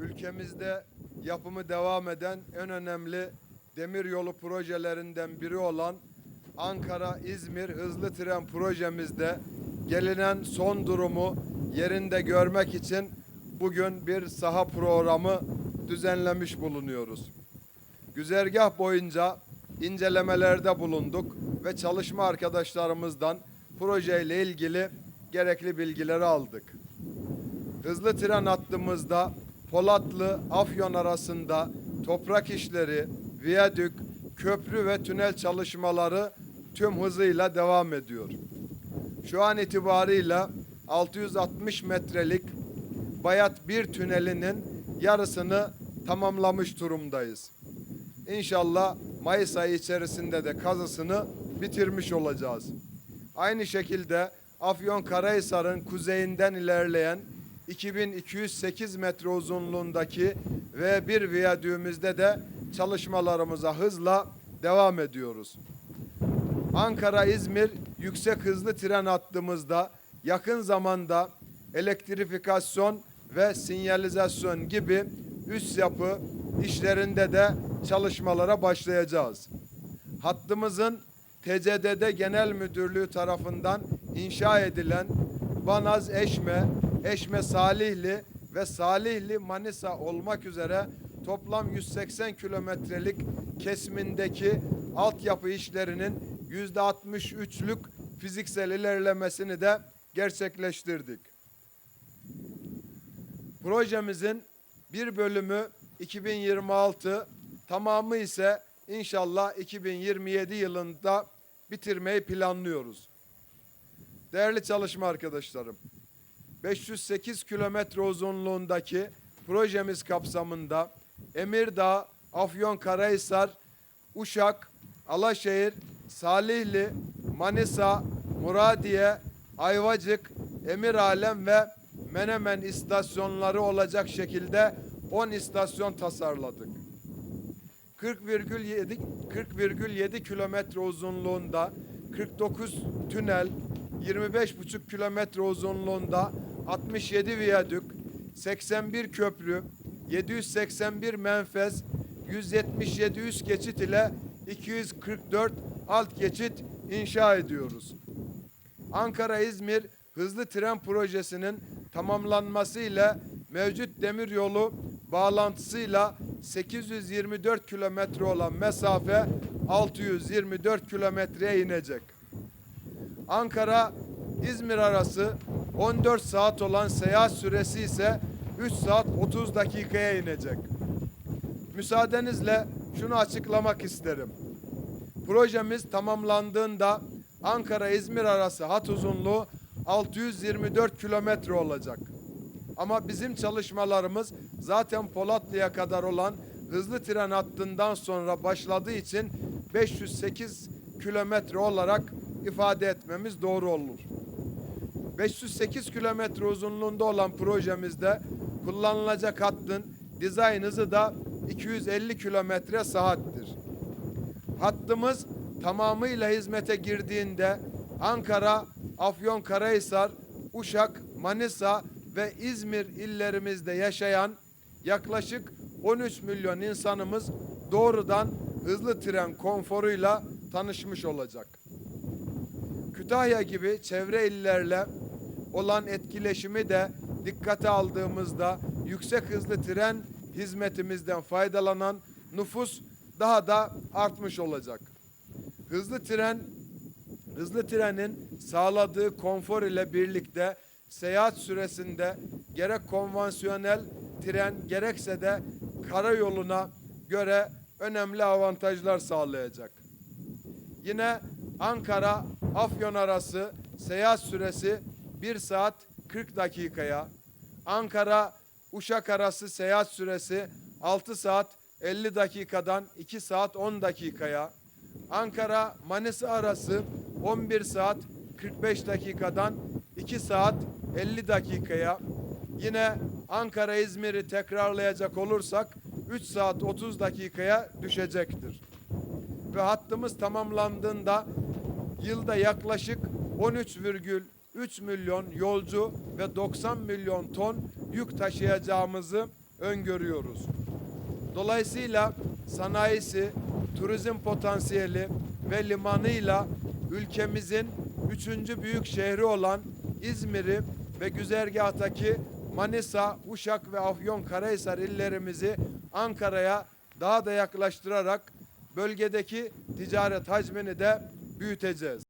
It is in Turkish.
ülkemizde yapımı devam eden en önemli demiryolu projelerinden biri olan Ankara-İzmir hızlı tren projemizde gelinen son durumu yerinde görmek için bugün bir saha programı düzenlemiş bulunuyoruz. Güzergah boyunca incelemelerde bulunduk ve çalışma arkadaşlarımızdan projeyle ilgili gerekli bilgileri aldık. Hızlı tren hattımızda Polatlı Afyon arasında toprak işleri, viyadük, köprü ve tünel çalışmaları tüm hızıyla devam ediyor. Şu an itibarıyla 660 metrelik Bayat bir tünelinin yarısını tamamlamış durumdayız. İnşallah Mayıs ayı içerisinde de kazısını bitirmiş olacağız. Aynı şekilde Afyon Karahisar'ın kuzeyinden ilerleyen 2208 metre uzunluğundaki V1 viyadüğümüzde de çalışmalarımıza hızla devam ediyoruz. Ankara-İzmir yüksek hızlı tren hattımızda yakın zamanda elektrifikasyon ve sinyalizasyon gibi üst yapı işlerinde de çalışmalara başlayacağız. Hattımızın TCDD Genel Müdürlüğü tarafından inşa edilen Banaz Eşme, Eşme Salihli ve Salihli Manisa olmak üzere toplam 180 kilometrelik kesimindeki altyapı işlerinin yüzde 63'lük fiziksel ilerlemesini de gerçekleştirdik. Projemizin bir bölümü 2026, tamamı ise inşallah 2027 yılında bitirmeyi planlıyoruz. Değerli çalışma arkadaşlarım, 508 kilometre uzunluğundaki projemiz kapsamında Emirdağ, Afyonkarahisar, Uşak, Alaşehir, Salihli, Manisa, Muradiye, Ayvacık, Emiralem ve Menemen istasyonları olacak şekilde 10 istasyon tasarladık. 40,7 40,7 kilometre uzunluğunda 49 tünel, 25,5 kilometre uzunluğunda 67 viyadük, 81 köprü, 781 menfez, 177 üst geçit ile 244 alt geçit inşa ediyoruz. Ankara-İzmir hızlı tren projesinin tamamlanmasıyla mevcut demiryolu bağlantısıyla 824 kilometre olan mesafe 624 kilometreye inecek. Ankara İzmir arası 14 saat olan seyahat süresi ise 3 saat 30 dakikaya inecek. Müsaadenizle şunu açıklamak isterim. Projemiz tamamlandığında Ankara-İzmir arası hat uzunluğu 624 kilometre olacak. Ama bizim çalışmalarımız zaten Polatlı'ya kadar olan hızlı tren hattından sonra başladığı için 508 kilometre olarak ifade etmemiz doğru olur. 508 kilometre uzunluğunda olan projemizde kullanılacak hattın dizayn hızı da 250 kilometre saattir. Hattımız tamamıyla hizmete girdiğinde Ankara, Afyonkarahisar, Uşak, Manisa ve İzmir illerimizde yaşayan yaklaşık 13 milyon insanımız doğrudan hızlı tren konforuyla tanışmış olacak. Kütahya gibi çevre illerle olan etkileşimi de dikkate aldığımızda yüksek hızlı tren hizmetimizden faydalanan nüfus daha da artmış olacak. Hızlı tren hızlı trenin sağladığı konfor ile birlikte seyahat süresinde gerek konvansiyonel tren gerekse de karayoluna göre önemli avantajlar sağlayacak. Yine Ankara Afyon arası seyahat süresi 1 saat 40 dakikaya, Ankara Uşak arası seyahat süresi 6 saat 50 dakikadan 2 saat 10 dakikaya, Ankara Manisa arası 11 saat 45 dakikadan 2 saat 50 dakikaya, yine Ankara İzmir'i tekrarlayacak olursak 3 saat 30 dakikaya düşecektir. Ve hattımız tamamlandığında yılda yaklaşık 13,3 milyon yolcu ve 90 milyon ton yük taşıyacağımızı öngörüyoruz. Dolayısıyla sanayisi, turizm potansiyeli ve limanıyla ülkemizin üçüncü büyük şehri olan İzmir'i ve güzergahtaki Manisa, Uşak ve Afyonkarahisar illerimizi Ankara'ya daha da yaklaştırarak bölgedeki ticaret hacmini de büyüteceğiz.